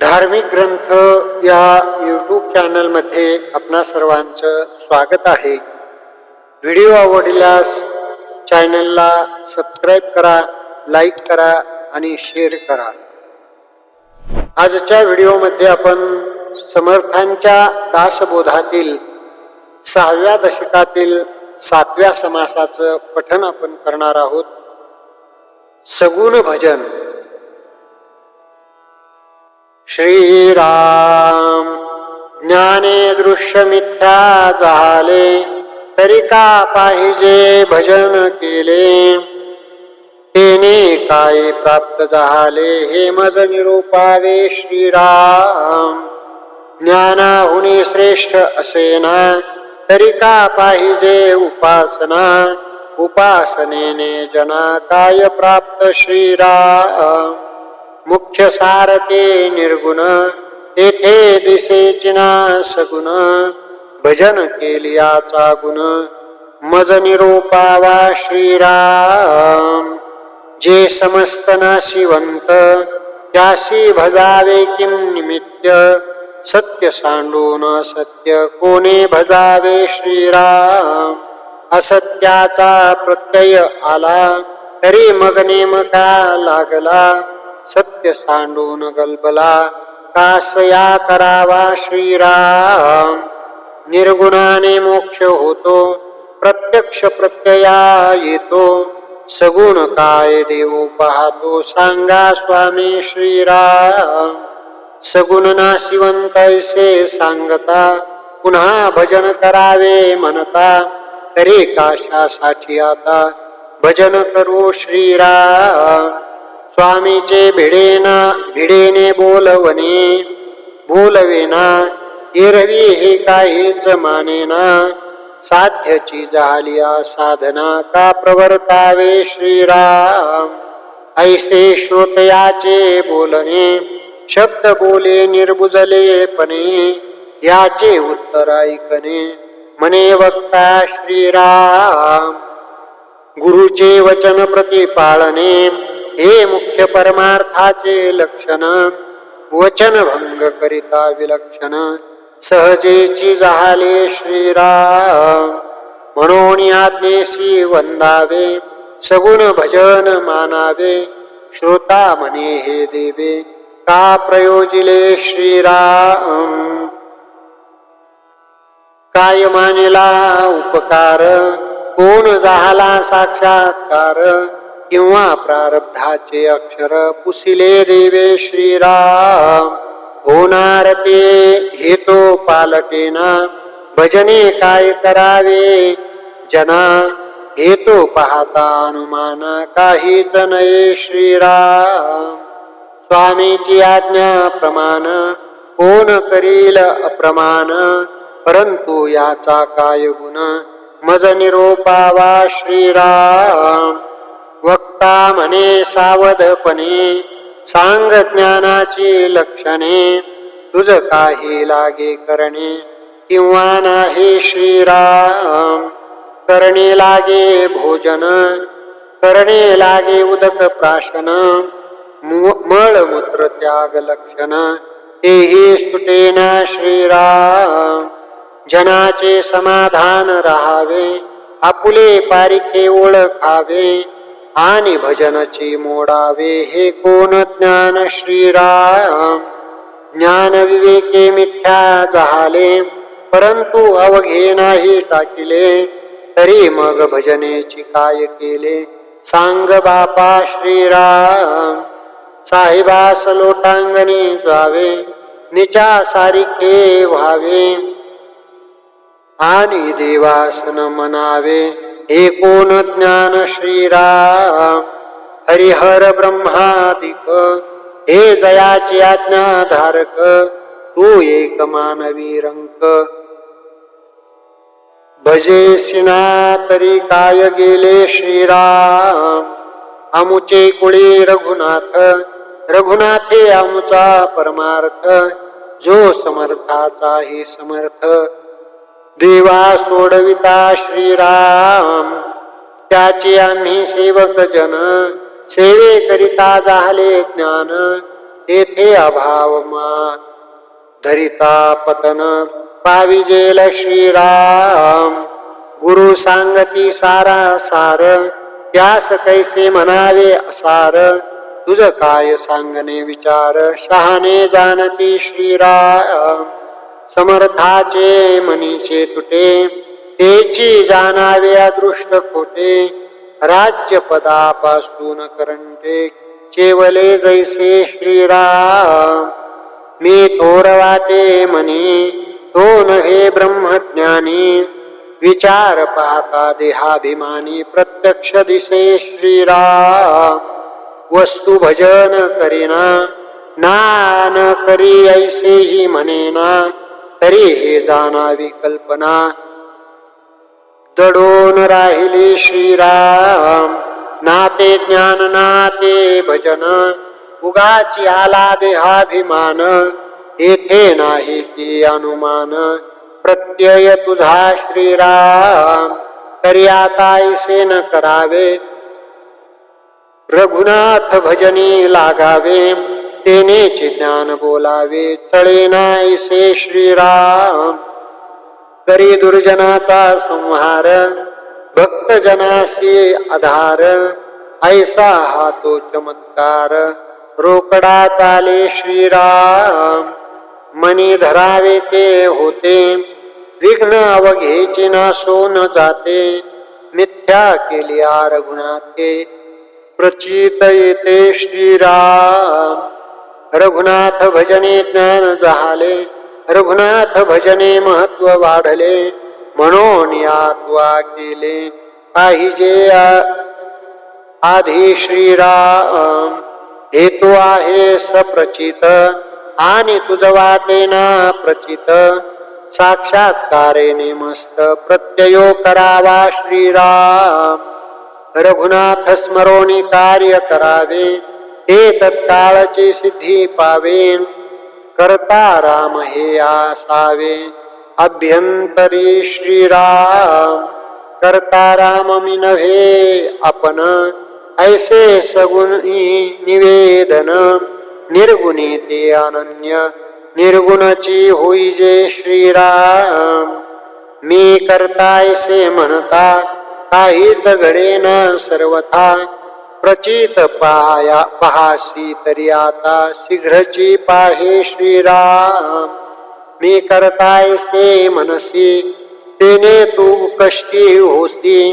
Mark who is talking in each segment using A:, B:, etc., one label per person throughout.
A: धार्मिक ग्रंथ या यूट्यूब चॅनलमध्ये आपणा सर्वांचं स्वागत आहे. व्हिडिओ आवडल्यास चॅनलला सबस्क्राईब करा लाईक करा आणि शेअर करा. आजच्या व्हिडिओमध्ये आपण समर्थांच्या दासबोधातील सहाव्या दशकातील सातव्या समासाचं पठण आपण करणार आहोत. सगुण भजन. श्रीराम। ज्ञाने दृश्य मिथ्या झाले तरी का पाहिजे भजन केले? तेने काय प्राप्त झाले हे मज निरूपावे श्रीराम। ज्ञानाहुनी श्रेष्ठ असेना तरी का पाहिजे उपासना? उपासनेने जना काय प्राप्त श्रीराम? मुख्य सारते निर्गुण तेथे दिसेची ना सगुण भजन केलियाचा गुण मज निरूपावा श्रीराम. जे समस्त नाशिवंत त्यासी भजावे किम निमित्त सत्य सांडून सत्य कोणे भजावे श्रीराम. असत्याचा प्रत्यय आला तरी मग नेमका लागला. सत्य सांडून गलबला कासया करावा श्रीराम. निर्गुणाने मोक्ष होतो प्रत्यक्ष प्रत्यया येतो. सगुण काय देव पाहतो सांगा स्वामी श्रीराम. सगुण नाशिवंत ऐसे सांगता पुन्हा भजन करावे म्हणता. तरी काशासाठी आता भजन करू श्रीराम. स्वामीचे भिडेना भिडेने बोलवणे बोलवेना एरवी हे काहीच मानेना साध्यची झालिया साधना का प्रवर्तावे श्रीराम ऐसे श्रोतयाचे बोलणे शब्द बोले निर्बुजलेपणे याचे उत्तर ऐकणे मने वक्ता श्रीराम गुरुचे वचन प्रतिपाळणे हे मुख्य परमार्थाचे लक्षण वचन भंग करिता विलक्षण सहजेची झाले श्रीराम. म्हणून आज्ञेशी वंदावे सगुण भजन मानावे श्रोता म्हणे हे देवे का प्रयोजिले श्रीराम? काय मानिला उपकार? कोण झाला साक्षात्कार? किंवा प्रारब्धाचे अक्षर पुसिले देवे श्रीराम. होणार ते हेतो पालटेना. भजने काय करावे? जना हेतो पाहता अनुमान काहीच नये श्रीराम. स्वामीची आज्ञा प्रमाण कोण करील अप्रमाण? परंतु याचा काय गुण? मज निरोपावा श्रीराम. वक्ता म्हणे सावधपणे सांग ज्ञानाची लक्षणे तुझ काही लागे करणे किंवा नाही श्रीराम. करणे लागे भोजन करणे लागे उदक प्राशन मळमूत्र त्याग लक्षण तेही सुटेना श्रीराम. जनाचे समाधान राहावे आपुले पारिखे ओळखावे आणि भजनची मोडावे हे कोण ज्ञान श्रीराम? ज्ञान विवेके मिथ्या झाले परंतु अवघे नाही टाकिले तरी मग भजनेची काय केले? सांग बापा श्रीराम साहेबास लोटांगणी जावे निचा सारिके व्हावे आणि देवासन मनावे एकोन ज्ञान श्रीराम हरिहर ब्रह्मादिक हे जयाची आज्ञाधारक तू एक मानवी रंक. भजेसिना तरी काय गेले श्रीराम? आमुचे कुळी रघुनाथ रघुनाथे आमुचा परमार्थ जो समर्थाचा हे समर्थ. देवा सोडविता श्रीराम. त्याचे आम्ही सेवक जन सेवे करिता झाले ज्ञान तेथे अभाव मा. धरिता पतन पाविजेल श्रीराम. गुरु सांगती सारा सार त्यास कैसे म्हणावे असार. तुझ काय सांगणे विचार शहाणे जाणती श्रीराम. समर्थाचे मनीचे तुटे. तेची जाणावे अदृष्ट खोटे. राज्य पदापासून करंटे. चेवले जैसे श्रीराम. मी थोर वाटे मनी. तो नव्हे ब्रह्मज्ञानी. विचार पाहता देहाभिमानी. प्रत्यक्ष दिसे श्रीराम. वस्तू भजन करीना. नान करी ऐसेही म्हणेना तरी हे जाणावी कल्पना. दडून राहिली श्रीराम नाते ज्ञान नाते भजन उगाची आला देहाभिमान येथे नाही की अनुमान. प्रत्यय तुझा श्रीराम तरी आता ऐसे न करावे. रघुनाथ भजनी लागावे. तेनेचे ज्ञान बोलावे चळे नाहीसे श्रीराम. तरी दुर्जनाचा संहार भक्तजनासी आधार. ऐसा हा तो चमत्कार रोकडा चाले श्रीराम. मनी धरावे ते होते विघ्न अवघेची ना सोन जाते. मिथ्या केली आर गुणाते प्रचित येते श्रीराम. रघुनाथ भजने ज्ञान जहाले रघुनाथ भजने महत्त्व वाढले म्हणून यात्वा केले पाहिजे आधी श्रीराम हेतू आहे सप्रचित आणि तुझ वाटेना प्रचित. साक्षात्कारेने मस्त प्रत्ययो करावा श्रीराम. रघुनाथ स्मरोणी कार्य करावे ते तत्काळची सिद्धी पावेन करता राम हे आसावे अभ्यंतरी श्रीराम करता राम मी नव्हे आपण। ऐसे सगुणी निवेदन निर्गुणी ते अनन्य। निर्गुणाची होई जे श्रीराम। मी करतायसे म्हणता काहीच घडेना सर्वथा। प्रचित पाया पहासी तरी आता शीघ्रची पाहे श्रीराम. मी करतायसे मनसी तेने तू कष्टी होसी.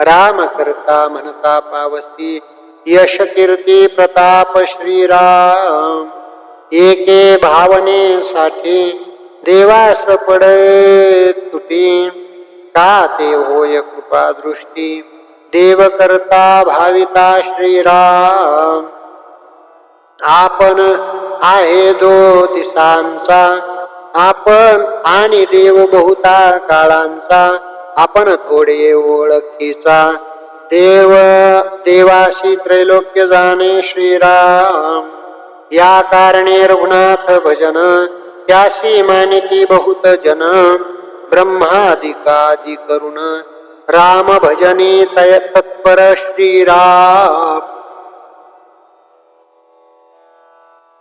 A: राम करता म्हणता पावसी यश कीर्ती प्रताप श्रीराम. एके भावनेसाठी देवास पडे तुटी. का ते होय कृपा दृष्टी देव करता भाविता श्रीराम. आपण आहे दो दिसांचा आपण आणि देव बहुता काळांचा आपण थोडे ओळखीचा. देव देवाशी त्रैलोक्य जाणे श्रीराम. या कारणे रघुनाथ भजन त्याशी मानिती बहुत जन. ब्रह्मादिकादि करुण राम भजने तय तत्पर श्रीराम।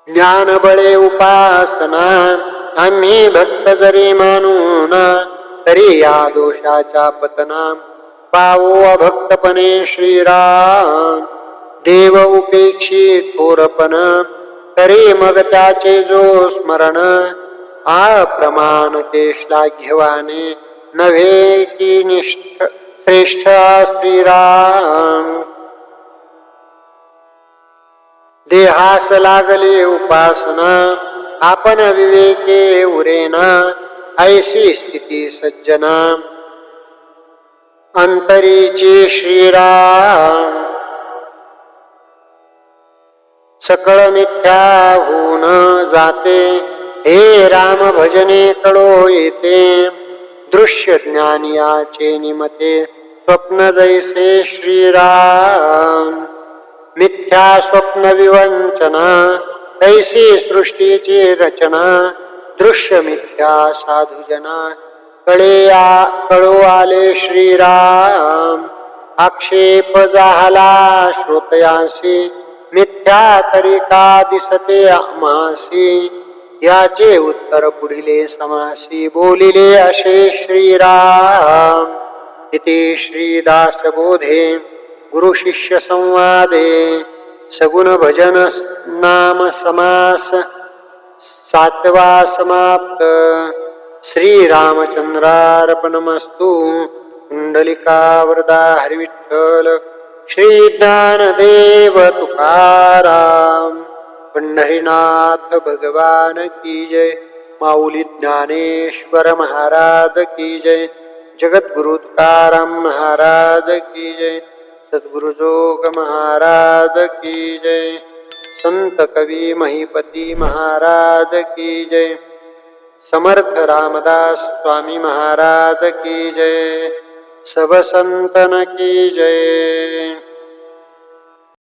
A: ज्ञान बळे उपासना आम्ही भक्त जरी मानून तरी या दोषाच्या पतना पावो अभक्तपणे श्रीराम। देव उपेक्षी थोरपण तरी मग त्याचे जो स्मरण आप्रमाण ते श्लाघ्यवाने नव्हे की निष्ठ श्रेष्ठ श्रीराम। देहास लागले उपासना आपण विवेके उरेना ऐशी स्थिती सज्जना। अंतरीचे श्रीराम। सकळ मिथ्या होऊन जाते हे राम भजने कडो येते। दृश्य ज्ञान याचे निमते स्वप्न जैसे श्रीराम. मिथ्या स्वप्न विवंचना तैसी सृष्टीची रचना दृश्य मिथ्या साधुजना कळे आ कळो आले श्रीराम. आक्षेप जाहला श्रोतयांसी मिथ्या तरी का दिसते आमासी याचे उत्तर पुढिले समासी बोलिले असे श्रीराम. इति श्रीदासबोधे गुरुशिष्य संवादे सगुण भजन नाम समास सातवा समाप्त. श्रीरामचंद्रार्पणमस्तु कुण्डलिकावृदा वरदा हरिविठ्ठल श्रीज्ञानदेव तुकाराम. पंढरीनाथ भगवान की जय। माऊली ज्ञानेश्वर महाराज की जय। जगद्गुरु तुकाराम महाराज की जय। सद्गुरु जोग महाराज की जय। संत कवी महीपती महाराज की जय। समर्थ रामदास स्वामी महाराज की जय। सब संतन की जय।